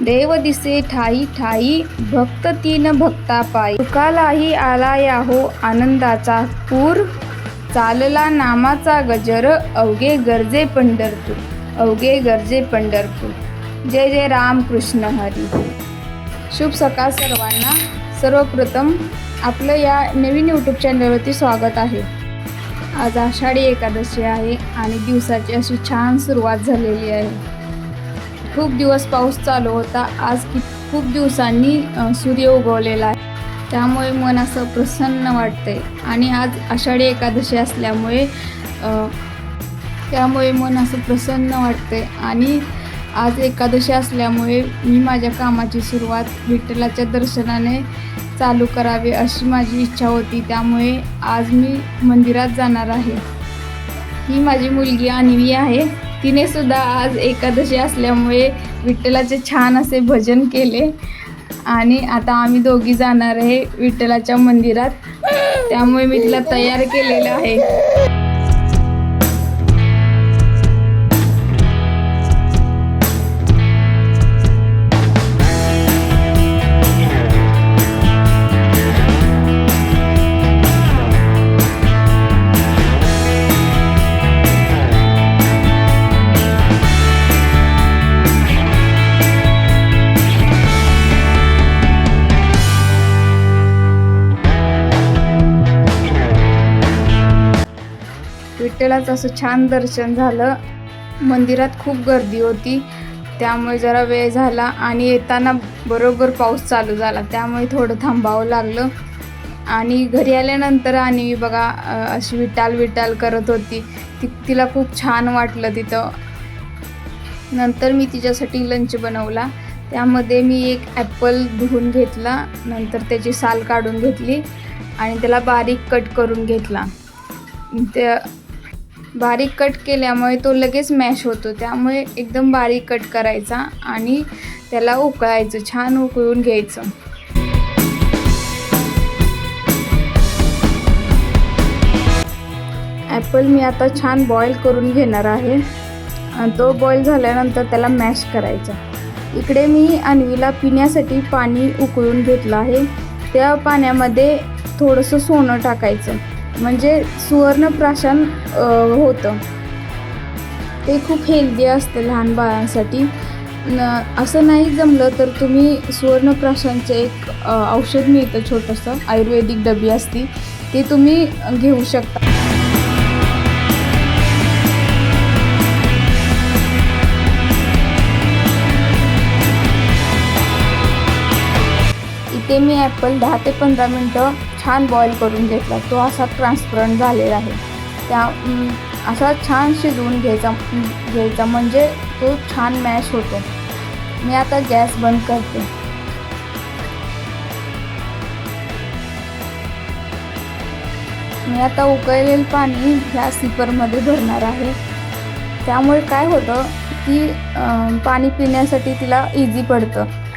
देव दिसे ठाई ठाई भक्त तीन भक्ता पायी सुखालाही आला याहो आनंदाचा पूर. चालला नामाचा गजर अवघे गरजे पंढरपूर. अवघे गरजे पंढरपूर. जय जय राम कृष्ण हरी. शुभ सकाळ सर्वांना. सर्वप्रथम आपलं या नवीन यूट्यूब चॅनलवरती स्वागत आहे. आज आषाढी एकादशी आहे आणि दिवसाची अशी छान सुरुवात झालेली आहे. खूप दिवस पाऊस चालू होता. आज कि खूप दिवसांनी सूर्य उगवलेला आहे. त्यामुळे मन असं प्रसन्न वाटतंय. आणि आज आषाढी एकादशी असल्यामुळे त्यामुळे मन असं प्रसन्न वाटतंय. आणि आज एकादशी असल्यामुळे मी माझ्या कामाची सुरुवात विठ्ठलाच्या दर्शनाने चालू करावी अशी माझी इच्छा होती. त्यामुळे आज मी मंदिरात जाणार आहे. ही माझी मुलगी अनिवी आहे. तिने सुद्धा आज एकादशी असल्यामुळे विठ्ठलाचे छान असे भजन केले. आणि आता आम्ही दोघी जाणार आहे विठ्ठलाच्या मंदिरात. त्यामुळे मी तिला तयार केलेलं आहे. विठ्ठलाचं असं छान दर्शन झालं. मंदिरात खूप गर्दी होती. त्यामुळे जरा वेळ झाला आणि येताना बरोबर पाऊस चालू झाला. त्यामुळे थोडं थांबावं लागलं. आणि घरी आल्यानंतर आणि मी बघा अशी विटाल विटाल करत होती. ती तिला खूप छान वाटलं तिथं. नंतर मी तिच्यासाठी लंच बनवला. त्यामध्ये मी एक ॲपल धुवून घेतला. नंतर त्याची साल काढून घेतली आणि त्याला बारीक कट करून घेतला. त्या बारीक कट केल्यामुळे तो लगेच मॅश होतो. त्यामुळे एकदम बारीक कट करायचा आणि त्याला उकळायचं छान उकळून घ्यायचं. ॲपल मी आता छान बॉईल करून घेणार आहे. आणि तो बॉईल झाल्यानंतर त्याला मॅश करायचा. इकडे मी अन्वीला पिण्यासाठी पाणी उकळून घेतलं आहे. त्या पाण्यामध्ये थोडंसं सोनं टाकायचं. म्हणजे सुवर्णप्राशन होतं. ते खूप हेल्दी असतं लहान बाळांसाठी. न असं नाही जमलं तर तुम्ही सुवर्णप्राशांचं एक औषध मिळतं छोटंसं आयुर्वेदिक डबी असती ते तुम्ही घेऊ शकता. इथे मी ॲपल दहा ते पंधरा मिनटं छान बॉईल करून घेतला. तो असा ट्रान्सपरंट झालेला आहे. त्या असा छान शिजवून घ्यायचा घ्यायचा म्हणजे तो छान मॅश होतो. मी आता गॅस बंद करते. मी आता उकळलेलं पाणी ह्या सिपरमध्ये भरणार आहे. त्यामुळे काय होतं की पाणी पिण्यासाठी तिला इझी पडतं.